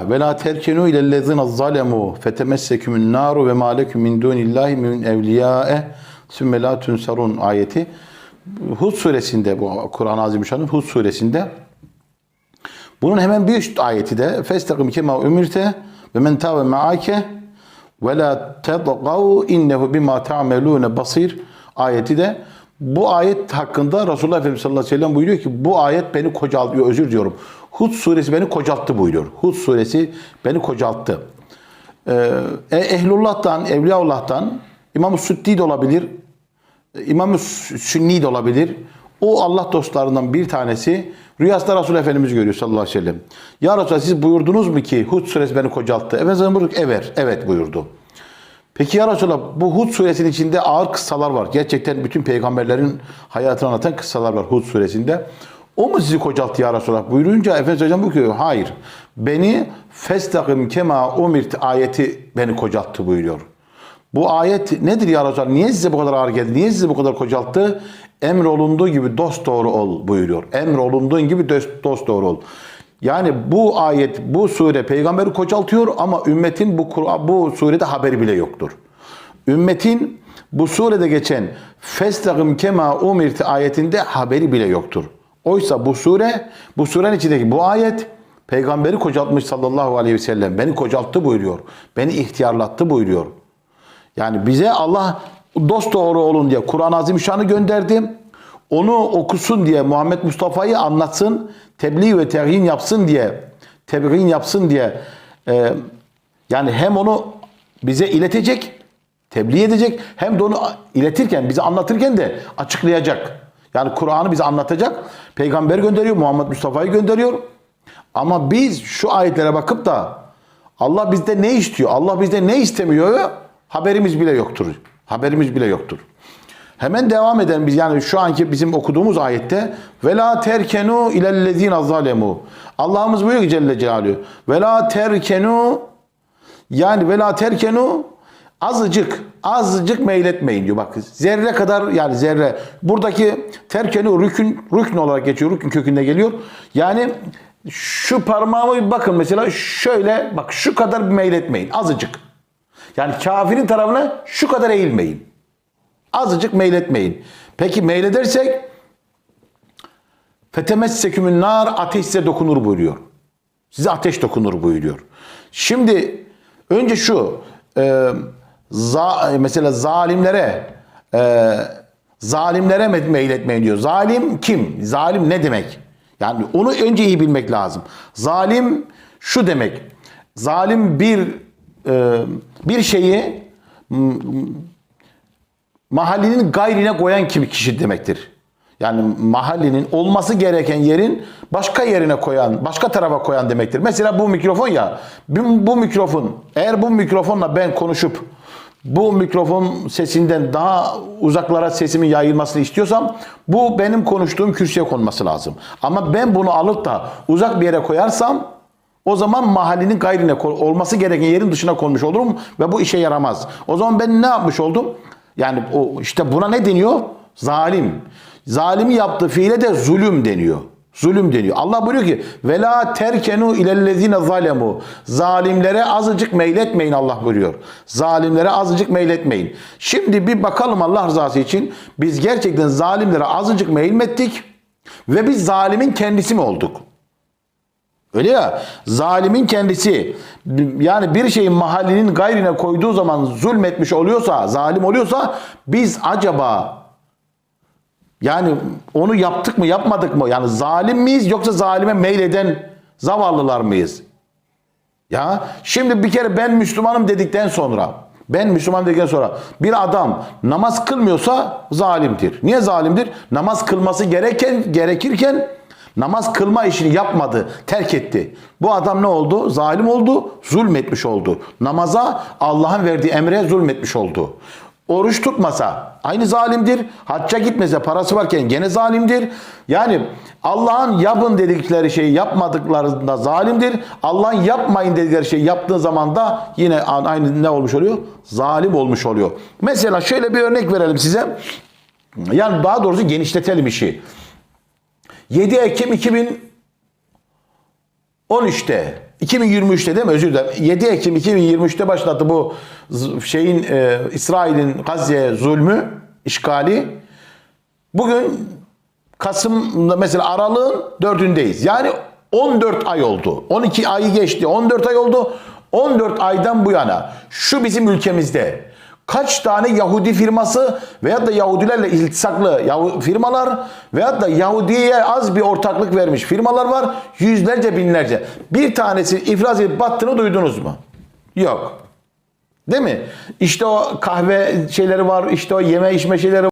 Ve la terkenu ilellezine zalemu fetemessekumun naru ve ma lekum min dunillahi min evliyae sümme la tunsarun ayeti Hud suresinde bu Kur'an-ı Azimüşşan'ın Hud suresinde bunun hemen bir üst ayeti de festakim kema umirte ve men tabe ma'ake ve la tedgav innehu bima ta'melune basir ayeti de bu ayet hakkında Resulullah Efendimiz sallallahu aleyhi ve sellem buyuruyor ki bu ayet beni kocaltıyor özür diliyorum. Hud suresi beni kocalttı buyuruyor. Hud suresi beni kocalttı. Ee, Ehlullah'tan, Evliyaullah'tan İmam-ı de olabilir, İmam-ı Sünni de olabilir. O Allah dostlarından bir tanesi rüyasında Resul Efendimiz görüyor sallallahu aleyhi ve sellem. Ya Resulallah siz buyurdunuz mu ki Hud suresi beni kocalttı? Efendimiz buyurdu evet, evet buyurdu. Peki ya Resulallah bu Hud suresinin içinde ağır kıssalar var. Gerçekten bütün peygamberlerin hayatını anlatan kıssalar var Hud suresinde. O mu sizi kocalttı ya Resulallah buyurunca Efendimiz Hocam buyuruyor. Hayır. Beni festakim kema umirt ayeti beni kocalttı buyuruyor. Bu ayet nedir ya Resulallah? Niye size bu kadar ağır geldi? Niye size bu kadar kocalttı? Emrolunduğu gibi dost doğru ol buyuruyor. Emrolunduğun gibi dost, doğru ol. Yani bu ayet, bu sure peygamberi kocaltıyor ama ümmetin bu bu surede haberi bile yoktur. Ümmetin bu surede geçen festagim kema umirti ayetinde haberi bile yoktur. Oysa bu sure, bu surenin içindeki bu ayet peygamberi kocaltmış sallallahu aleyhi ve sellem. Beni kocalttı buyuruyor. Beni ihtiyarlattı buyuruyor. Yani bize Allah dost doğru olun diye Kur'an-ı Azimüşşan'ı gönderdi. Onu okusun diye Muhammed Mustafa'yı anlatsın, tebliğ ve terhin yapsın diye, tebliğ yapsın diye e, yani hem onu bize iletecek, tebliğ edecek hem de onu iletirken, bize anlatırken de açıklayacak. Yani Kur'an'ı bize anlatacak. Peygamber gönderiyor, Muhammed Mustafa'yı gönderiyor. Ama biz şu ayetlere bakıp da Allah bizde ne istiyor, Allah bizde ne istemiyor haberimiz bile yoktur. Haberimiz bile yoktur. Hemen devam edelim biz yani şu anki bizim okuduğumuz ayette ve la terkenu ilellezine zalemu. Allah'ımız buyuruyor ki Celle Celaluhu. Ve la terkenu yani ve la terkenu azıcık azıcık meyletmeyin diyor. Bak zerre kadar yani zerre. Buradaki terkenu rükün rükün olarak geçiyor rükün kökünde geliyor. Yani şu parmağımı bir bakın mesela şöyle bak şu kadar bir meyletmeyin azıcık. Yani kafirin tarafına şu kadar eğilmeyin. Azıcık meyletmeyin. Peki meyledersek fetemessekümün nar ateş size dokunur buyuruyor. Size ateş dokunur buyuruyor. Şimdi önce şu e, za, mesela zalimlere e, zalimlere meyletmeyin diyor. Zalim kim? Zalim ne demek? Yani onu önce iyi bilmek lazım. Zalim şu demek. Zalim bir e, bir şeyi m, mahallinin gayrine koyan kimi kişi demektir. Yani mahallenin olması gereken yerin başka yerine koyan, başka tarafa koyan demektir. Mesela bu mikrofon ya, bu mikrofon, eğer bu mikrofonla ben konuşup bu mikrofon sesinden daha uzaklara sesimin yayılmasını istiyorsam bu benim konuştuğum kürsüye konması lazım. Ama ben bunu alıp da uzak bir yere koyarsam o zaman mahallenin gayrine olması gereken yerin dışına konmuş olurum ve bu işe yaramaz. O zaman ben ne yapmış oldum? Yani o işte buna ne deniyor? Zalim. Zalimi yaptığı fiile de zulüm deniyor. Zulüm deniyor. Allah buyuruyor ki vela terkenu ilellezine zalemu. Zalimlere azıcık meyletmeyin Allah buyuruyor. Zalimlere azıcık meyletmeyin. Şimdi bir bakalım Allah rızası için biz gerçekten zalimlere azıcık meyilmettik ve biz zalimin kendisi mi olduk? Öyle ya zalimin kendisi yani bir şeyin mahallinin gayrine koyduğu zaman zulmetmiş oluyorsa, zalim oluyorsa biz acaba yani onu yaptık mı yapmadık mı? Yani zalim miyiz yoksa zalime meyleden zavallılar mıyız? Ya şimdi bir kere ben Müslümanım dedikten sonra ben Müslüman dedikten sonra bir adam namaz kılmıyorsa zalimdir. Niye zalimdir? Namaz kılması gereken gerekirken namaz kılma işini yapmadı, terk etti. Bu adam ne oldu? Zalim oldu, zulmetmiş oldu. Namaza Allah'ın verdiği emre zulmetmiş oldu. Oruç tutmasa aynı zalimdir. Hacca gitmese parası varken gene zalimdir. Yani Allah'ın yapın dedikleri şeyi yapmadıklarında zalimdir. Allah'ın yapmayın dedikleri şeyi yaptığı zaman da yine aynı ne olmuş oluyor? Zalim olmuş oluyor. Mesela şöyle bir örnek verelim size. Yani daha doğrusu genişletelim işi. 7 Ekim 2013'te 2023'te değil mi? Özür dilerim. 7 Ekim 2023'te başladı bu şeyin e, İsrail'in Gazze'ye zulmü, işgali. Bugün Kasım'da mesela aralığın dördündeyiz. Yani 14 ay oldu. 12 ayı geçti. 14 ay oldu. 14 aydan bu yana şu bizim ülkemizde kaç tane Yahudi firması veyahut da Yahudilerle iltisaklı firmalar veyahut da Yahudiye az bir ortaklık vermiş firmalar var. Yüzlerce binlerce. Bir tanesi iflas edip battığını duydunuz mu? Yok. Değil mi? İşte o kahve şeyleri var, işte o yeme içme şeyleri